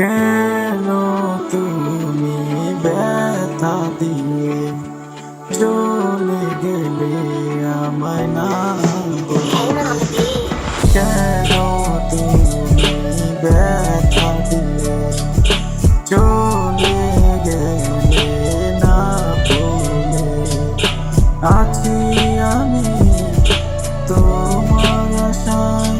কেন তুমি ব্যথা দিয়ে চলে গেলে আমায় না কেন তুমি ব্যথা দিয়ে চলে গেলে না বলে? আছি আমি তোমার আশায়।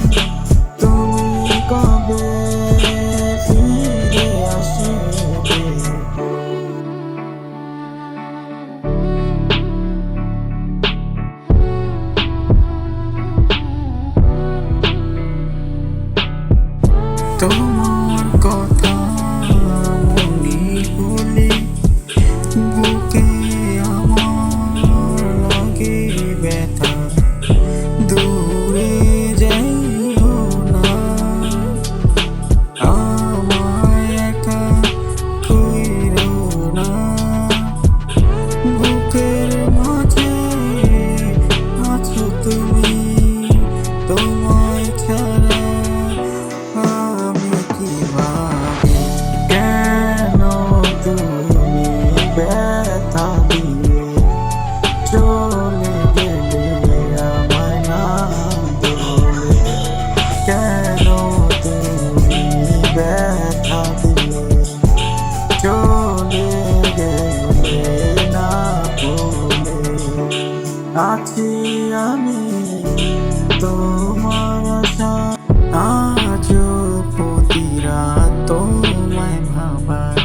তোমার কথা চলে গেলে আমার নাম বলে কেন না বলে আছি আমি তোমার আশা আজ প্রতিরা তোমায় ভাবা